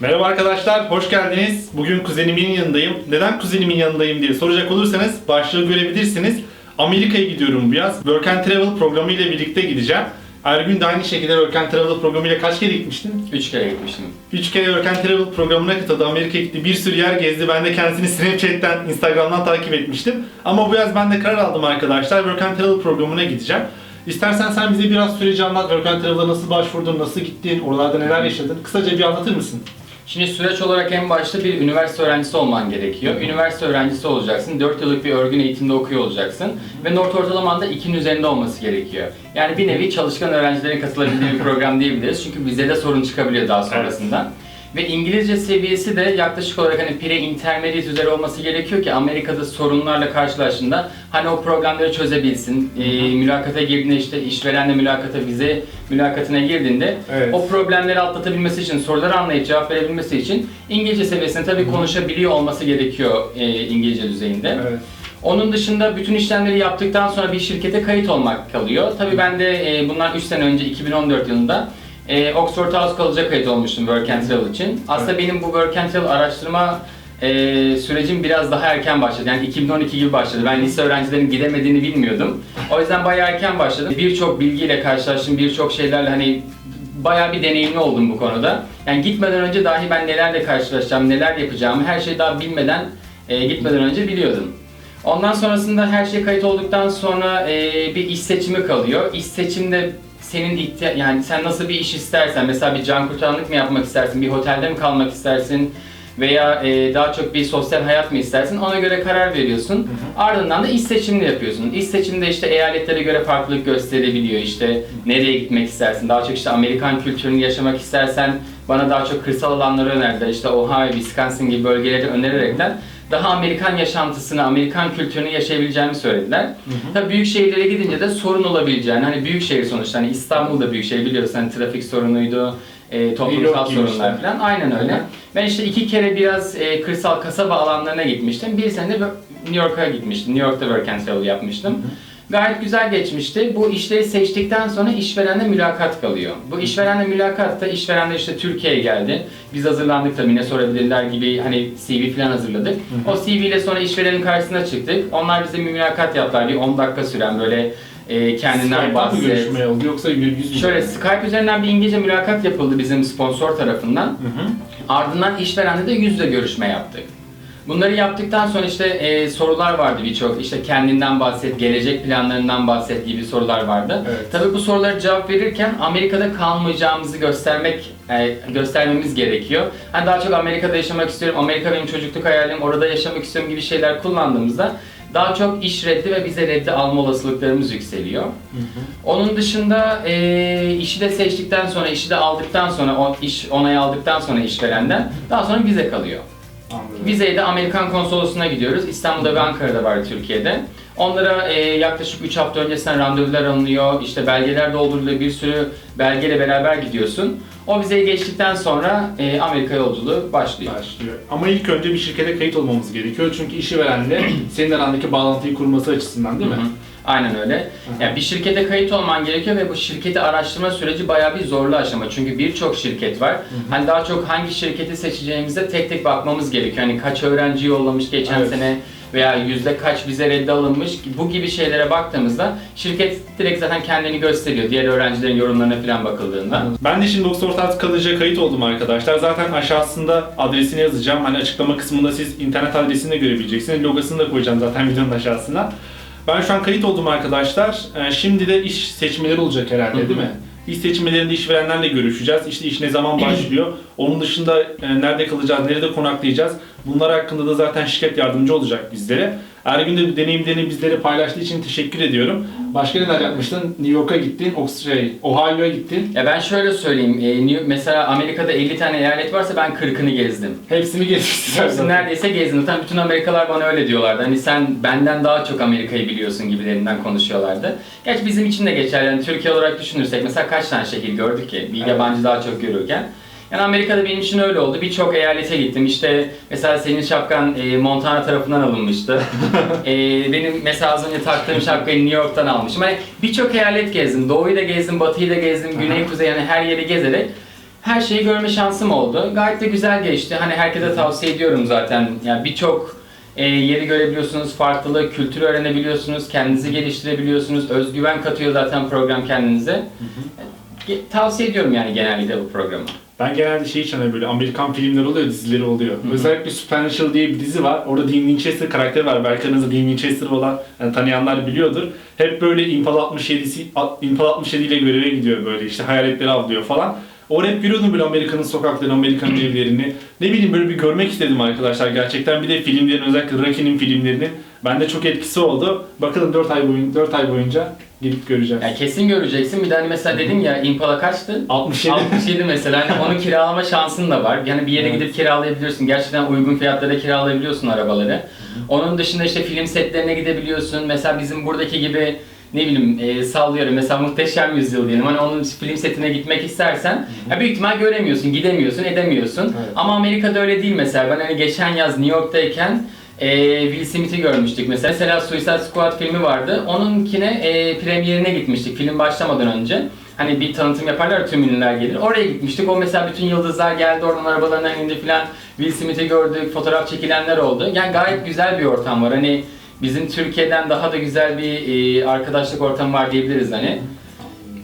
Merhaba arkadaşlar, hoş geldiniz. Bugün kuzenimin yanındayım. Neden kuzenimin yanındayım diye soracak olursanız başlığı görebilirsiniz. Amerika'ya gidiyorum bu yaz. Work and Travel programı ile birlikte gideceğim. Ergün de aynı şekilde Work and Travel programıyla kaç kere gitmiştin? Üç kere gitmiştim. 3 kere Work and Travel programına katıldı. Amerika'ya gitti. Bir sürü yer gezdi. Ben de kendisini Snapchat'ten, Instagram'dan takip etmiştim. Ama bu yaz ben de karar aldım arkadaşlar. Work and Travel programına gideceğim. İstersen sen bize biraz süreci anlat. Work and Travel'a nasıl başvurdun, nasıl gittin, oralarda neler yaşadın? Kısaca bir anlatır mısın? Şimdi süreç olarak en başta bir üniversite öğrencisi olman gerekiyor. Üniversite öğrencisi olacaksın, 4 yıllık bir örgün eğitimde okuyor olacaksın ve not ortalaman da 2'nin üzerinde olması gerekiyor. Yani bir nevi çalışkan öğrencilerin katılabildiği bir program diyebiliriz çünkü vizede sorun çıkabiliyor daha sonrasında. Ve İngilizce seviyesi de yaklaşık olarak hani pre-intermediate üzeri olması gerekiyor ki Amerika'da sorunlarla karşılaştığında hani o problemleri çözebilsin. Ee, mülakata girdiğinde işte işverenle mülakata, vize mülakatına girdiğinde Evet. o problemleri atlatabilmesi için, soruları anlayıp cevap verebilmesi için İngilizce seviyesinde tabii konuşabiliyor olması gerekiyor e, İngilizce düzeyinde. Evet. Onun dışında bütün işlemleri yaptıktan sonra bir şirkete kayıt olmak kalıyor. Tabii ben de e, bundan 3 sene önce 2014 yılında e, Oxford House College'a kayıt olmuştum Work and Travel için. Aslında benim bu Work and Travel araştırma e, sürecim biraz daha erken başladı. Yani 2012 gibi başladı. Ben lise öğrencilerin gidemediğini bilmiyordum. O yüzden bayağı erken başladım. Birçok bilgiyle karşılaştım, birçok şeylerle hani bayağı bir deneyimli oldum bu konuda. Yani gitmeden önce dahi ben nelerle karşılaşacağım, neler yapacağımı her şeyi daha bilmeden e, gitmeden önce biliyordum. Ondan sonrasında her şey kayıt olduktan sonra e, bir iş seçimi kalıyor. İş seçimde senin ihtiya yani sen nasıl bir iş istersen mesela bir can kurtaranlık mı yapmak istersin, bir otelde mi kalmak istersin veya e, daha çok bir sosyal hayat mı istersin ona göre karar veriyorsun. Ardından da iş seçimini yapıyorsun. İş seçiminde işte eyaletlere göre farklılık gösterebiliyor. İşte nereye gitmek istersin? Daha çok işte Amerikan kültürünü yaşamak istersen bana daha çok kırsal alanları önerdiler. İşte Ohio, Wisconsin gibi bölgeleri önererekler daha Amerikan yaşantısını, Amerikan kültürünü yaşayabileceğimi söylediler. Tabii büyük şehirlere gidince de sorun olabileceğini, hani büyük şehir sonuçta, hani İstanbul da büyük şehir biliyorsun, hani trafik sorunuydu, e, toplumsal sorunlar işte. falan. Aynen öyle. Hı hı. Ben işte iki kere biraz e, kırsal kasaba alanlarına gitmiştim. Bir sene de New York'a gitmiştim. New York'ta work and travel yapmıştım. Gayet güzel geçmişti. Bu işleri seçtikten sonra işverenle mülakat kalıyor. Bu işverenle mülakatta işveren de işte Türkiye'ye geldi. Biz hazırlandık tabii ne sorabilirler gibi hani CV falan hazırladık. O CV ile sonra işverenin karşısına çıktık. Onlar bize bir mülakat yaptılar. Bir 10 dakika süren böyle e, kendinden bahset. görüşme oldu yoksa yüz yüze? Şöyle Skype üzerinden bir İngilizce mülakat yapıldı bizim sponsor tarafından. Hı hı. Ardından işverenle de yüz yüze görüşme yaptık. Bunları yaptıktan sonra işte e, sorular vardı birçok. İşte kendinden bahset, gelecek planlarından bahset gibi sorular vardı. Evet. Tabii bu sorulara cevap verirken Amerika'da kalmayacağımızı göstermek e, göstermemiz gerekiyor. Hani daha çok Amerika'da yaşamak istiyorum, Amerika benim çocukluk hayalim, orada yaşamak istiyorum gibi şeyler kullandığımızda daha çok iş reddi ve vize reddi alma olasılıklarımız yükseliyor. Onun dışında e, işi de seçtikten sonra, işi de aldıktan sonra, o iş onayı aldıktan sonra işverenden daha sonra vize kalıyor. Anladım. Vizeyi de Amerikan konsolosluğuna gidiyoruz. İstanbul'da ve Ankara'da var Türkiye'de. Onlara e, yaklaşık 3 hafta öncesinden randevular alınıyor. İşte belgeler dolduruluyor. Bir sürü belgeyle beraber gidiyorsun. O vizeyi geçtikten sonra e, Amerika yolculuğu başlıyor. başlıyor. Ama ilk önce bir şirkete kayıt olmamız gerekiyor. Çünkü işverenle senin arandaki bağlantıyı kurması açısından değil mi? Hı hı. Aynen öyle. Yani bir şirkete kayıt olman gerekiyor ve bu şirketi araştırma süreci bayağı bir zorlu aşama. Çünkü birçok şirket var. Hani daha çok hangi şirketi seçeceğimize tek tek bakmamız gerekiyor. Hani kaç öğrenci yollamış geçen Evet. sene veya yüzde kaç vize reddi alınmış bu gibi şeylere baktığımızda şirket direkt zaten kendini gösteriyor. Diğer öğrencilerin yorumlarına falan bakıldığında. Ben de şimdi Oxford College'a kayıt oldum arkadaşlar. Zaten aşağısında adresini yazacağım. Hani açıklama kısmında siz internet adresini de görebileceksiniz. Logosunu da koyacağım zaten videonun aşağısına. Ben şu an kayıt oldum arkadaşlar. Ee, Şimdi de iş seçmeleri olacak herhalde Hı hı. değil mi? İş seçmelerinde işverenlerle görüşeceğiz. İşte iş ne zaman başlıyor? Onun dışında e, nerede kalacağız, nerede konaklayacağız? Bunlar hakkında da zaten şirket yardımcı olacak bizlere. Ergün de deneyimlerini bizlere paylaştığı için teşekkür ediyorum. Başka neler yapmıştın? New York'a gittin, Ox- şey, Ohio'ya gittin. Ya ben şöyle söyleyeyim. e, New- mesela Amerika'da 50 tane eyalet varsa ben 40'ını gezdim. Hepsini geçmişsin. Hepsini neredeyse gezdim. Zaten bütün Amerikalılar bana öyle diyorlardı. Hani sen benden daha çok Amerika'yı biliyorsun gibilerinden konuşuyorlardı. Gerçi bizim için de geçerli. Yani Türkiye olarak düşünürsek mesela kaç tane şehir gördük ki? Bir Evet. yabancı daha çok görürken. Yani Amerika'da benim için öyle oldu. Birçok eyalete gittim. İşte mesela senin şapkan e, Montana tarafından alınmıştı. e, benim mesela az önce taktığım şapkayı New York'tan almışım. Hani birçok eyalet gezdim. Doğuyu da gezdim, batıyı da gezdim, güney, kuzey yani her yeri gezerek her şeyi görme şansım oldu. Gayet de güzel geçti. Hani herkese tavsiye ediyorum zaten. Yani birçok e, yeri görebiliyorsunuz, farklı kültürü öğrenebiliyorsunuz, kendinizi geliştirebiliyorsunuz. Özgüven katıyor zaten program kendinize. Ge- Tavsiye ediyorum yani genellikle bu programı. Ben genelde şey için hani böyle Amerikan filmleri oluyor, dizileri oluyor. Özellikle Supernatural diye bir dizi var. Orada Dean Winchester karakteri var. Belki aranızda Dean Winchester olan yani tanıyanlar biliyordur. Hep böyle Impala 67'si Impala 67 ile göreve gidiyor böyle işte hayaletleri avlıyor falan. Orada hep görüyordum böyle Amerika'nın sokaklarını, Amerika'nın evlerini. Ne bileyim böyle bir görmek istedim arkadaşlar gerçekten. Bir de filmlerin özellikle Rocky'nin filmlerinin bende çok etkisi oldu. Bakalım 4 ay boyunca 4 ay boyunca gidip göreceğiz. Yani kesin göreceksin. Bir de hani mesela dedim ya Impala kaçtı? 67. 67 mesela hani onu kiralama şansın da var. Yani bir yere gidip kiralayabiliyorsun. Gerçekten uygun fiyatlara kiralayabiliyorsun arabaları. Onun dışında işte film setlerine gidebiliyorsun. Mesela bizim buradaki gibi ne bileyim e, sallıyorum mesela Muhteşem Yüzyıl diyelim. Hani onun film setine gitmek istersen ya büyük ihtimal göremiyorsun, gidemiyorsun, edemiyorsun. Evet. Ama Amerika'da öyle değil mesela. Ben hani geçen yaz New York'tayken e, Will Smith'i görmüştük mesela. Mesela Suicide Squad filmi vardı. Onunkine e, premierine gitmiştik film başlamadan önce. Hani bir tanıtım yaparlar tüm ünlüler gelir. Oraya gitmiştik. O mesela bütün yıldızlar geldi oradan arabalarından indi filan. Will Smith'i gördük, fotoğraf çekilenler oldu. Yani gayet güzel bir ortam var. Hani bizim Türkiye'den daha da güzel bir e, arkadaşlık ortamı var diyebiliriz hani.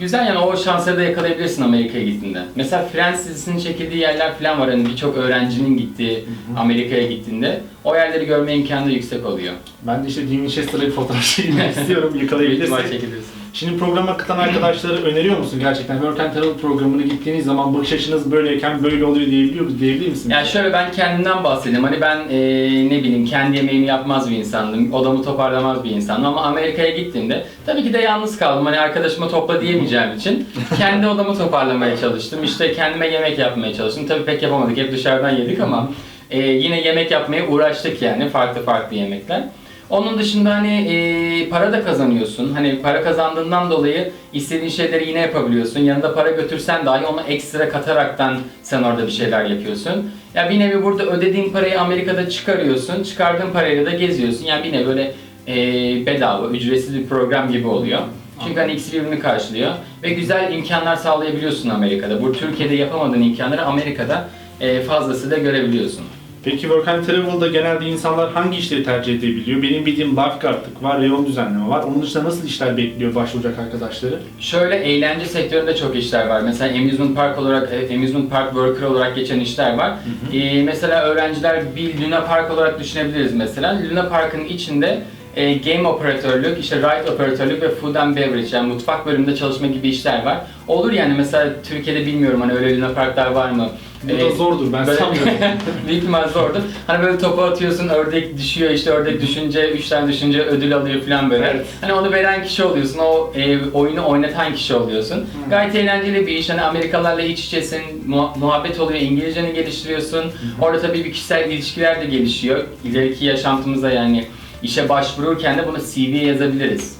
Güzel yani o şansları da yakalayabilirsin Amerika'ya gittiğinde. Mesela Friends dizisinin çekildiği yerler falan var. Hani birçok öğrencinin gittiği Amerika'ya gittiğinde o yerleri görme imkanı da yüksek oluyor. Ben de işte Dean Winchester'la bir fotoğraf çekmek istiyorum Büyük ihtimal yakalayabilirsek. çekilirsin. Şimdi programa katılan arkadaşları öneriyor musun gerçekten? Work and Travel programını gittiğiniz zaman bakış açınız böyleyken böyle oluyor diyebiliyor diyebilir misin? Yani şöyle ben kendimden bahsedeyim. Hani ben eee, ne bileyim kendi yemeğimi yapmaz bir insandım. Odamı toparlamaz bir insandım ama Amerika'ya gittiğimde tabii ki de yalnız kaldım. Hani arkadaşıma topla diyemeyeceğim için kendi odamı toparlamaya çalıştım. İşte kendime yemek yapmaya çalıştım. Tabii pek yapamadık. Hep dışarıdan yedik ama eee, yine yemek yapmaya uğraştık yani farklı farklı yemekler. Onun dışında hani eee, para da kazanıyorsun. Hani para kazandığından dolayı istediğin şeyleri yine yapabiliyorsun. Yanında para götürsen dahi onu ekstra kataraktan sen orada bir şeyler yapıyorsun. Ya bir nevi burada ödediğin parayı Amerika'da çıkarıyorsun. Çıkardığın parayla da geziyorsun. Yani bir nevi böyle eee, bedava, ücretsiz bir program gibi oluyor. Çünkü hani ikisi birbirini karşılıyor. Ve güzel imkanlar sağlayabiliyorsun Amerika'da. Bu Türkiye'de yapamadığın imkanları Amerika'da eee, fazlasıyla görebiliyorsun. Peki Work and Travel'da genelde insanlar hangi işleri tercih edebiliyor? Benim bildiğim lifeguardlık var, reyon düzenleme var. Onun dışında nasıl işler bekliyor başvuracak arkadaşları? Şöyle eğlence sektöründe çok işler var. Mesela amusement park olarak, amusement park worker olarak geçen işler var. Ee, mesela öğrenciler bir Luna Park olarak düşünebiliriz mesela. Luna Park'ın içinde e, game operatörlük, işte ride operatörlük ve food and beverage yani mutfak bölümünde çalışma gibi işler var. Olur yani mesela Türkiye'de bilmiyorum hani öyle Luna Parklar var mı? Bu da Ee, zordur ben Böyle- sanmıyorum. Büyük ihtimal zordur. Hani böyle topu atıyorsun, ördek düşüyor, işte ördek düşünce, üç tane düşünce ödül alıyor falan böyle. Evet. Hani onu veren kişi oluyorsun, o e, oyunu oynatan kişi oluyorsun. Gayet eğlenceli bir iş. Hani Amerikalılarla iç içesin, muha- muhabbet oluyor, İngilizceni geliştiriyorsun. Orada tabii bir kişisel ilişkiler de gelişiyor. İleriki yaşantımızda yani işe başvururken de bunu CV'ye yazabiliriz.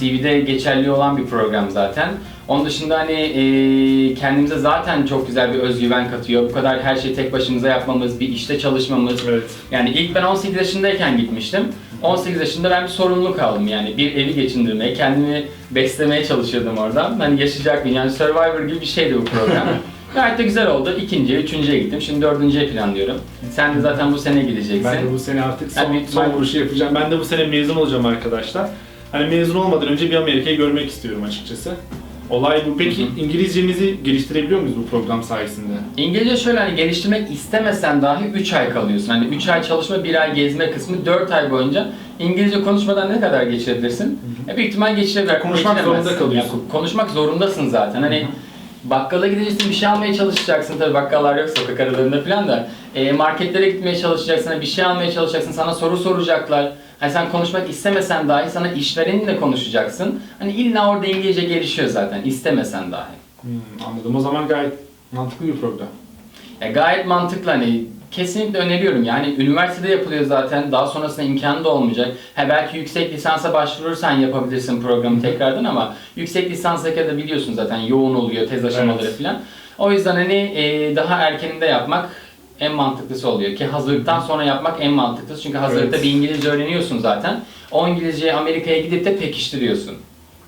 CV'de geçerli olan bir program zaten. Onun dışında hani e, kendimize zaten çok güzel bir özgüven katıyor. Bu kadar her şeyi tek başımıza yapmamız, bir işte çalışmamız. evet. Yani ilk ben 18 yaşındayken gitmiştim. 18 yaşında ben bir sorumluluk aldım yani bir evi geçindirmeye, kendimi beslemeye çalışıyordum orada. Hani yaşayacak mıyım? Yani Survivor gibi bir şeydi bu program. Gayet de güzel oldu. İkinciye, üçüncüye gittim. Şimdi dördüncüye planlıyorum. Sen de zaten bu sene gideceksin. Ben de bu sene artık son, Yani son vuruşu yapacağım. Ben de bu sene mezun olacağım arkadaşlar. Hani mezun olmadan önce bir Amerika'yı görmek istiyorum açıkçası. Olay bu. Peki Hı hı. İngilizcemizi geliştirebiliyor muyuz bu program sayesinde? İngilizce şöyle hani geliştirmek istemesen dahi 3 ay kalıyorsun. Hani 3 ay çalışma, 1 ay gezme kısmı 4 ay boyunca İngilizce konuşmadan ne kadar geçirebilirsin? E, büyük ihtimal geçirebilir. Konuşmak zorunda kalıyorsun. Ya, konuşmak zorundasın zaten. Hani bakkala gideceksin, bir şey almaya çalışacaksın. Tabii bakkallar yok sokak aralarında falan da. E, marketlere gitmeye çalışacaksın, bir şey almaya çalışacaksın. Sana soru soracaklar. Hani sen konuşmak istemesen dahi sana işvereninle konuşacaksın. Hani illa orada İngilizce gelişiyor zaten istemesen dahi. Hmm, anladım. O zaman gayet mantıklı bir program. Ya gayet mantıklı hani kesinlikle öneriyorum yani üniversitede yapılıyor zaten daha sonrasında imkanı da olmayacak. Ha belki yüksek lisansa başvurursan yapabilirsin programı tekrardan ama yüksek lisansa da biliyorsun zaten yoğun oluyor tez aşamaları Evet. falan. O yüzden hani e, daha erkeninde yapmak en mantıklısı oluyor ki hazırlıktan sonra yapmak en mantıklısı çünkü hazırlıkta Evet. bir İngilizce öğreniyorsun zaten. O İngilizceyi Amerika'ya gidip de pekiştiriyorsun.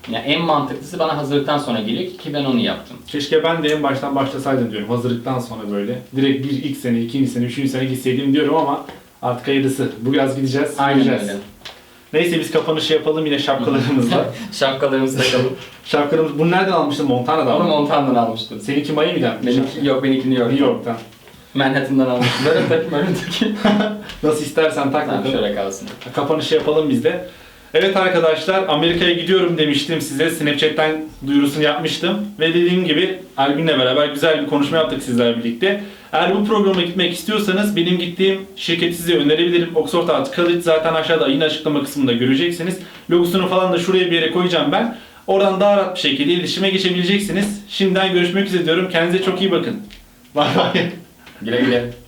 Yani en mantıklısı bana hazırlıktan sonra geliyor ki ben onu yaptım. Keşke ben de en baştan başlasaydım diyorum. Hazırlıktan sonra böyle. Direkt bir ilk sene, ikinci sene, üçüncü sene gitseydim diyorum ama artık hayırlısı. Bu yaz gideceğiz. Aynen göreceğiz. öyle. Neyse biz kapanışı yapalım yine şapkalarımızla. Şapkalarımızı takalım. Şapkalarımız, bunu nereden almıştın? Montana'dan Onu mı? Montana'dan almıştım. Seninki Miami'den mi? Benimki, yok benimki New New York. York'tan. Manhattan'dan almıştım. Böyle takayım, böyle takayım. Nasıl istersen tak tamam bakalım. şöyle kalsın. Kapanışı yapalım biz de. Evet arkadaşlar Amerika'ya gidiyorum demiştim size. Snapchat'ten duyurusunu yapmıştım. Ve dediğim gibi Ergün'le beraber güzel bir konuşma yaptık sizlerle birlikte. Eğer bu programa gitmek istiyorsanız benim gittiğim şirketi size önerebilirim. Oxford Arts College zaten aşağıda yine açıklama kısmında göreceksiniz. Logosunu falan da şuraya bir yere koyacağım ben. Oradan daha rahat bir şekilde iletişime geçebileceksiniz. Şimdiden görüşmek üzere diyorum. Kendinize çok iyi bakın. Bay bay. Güle güle.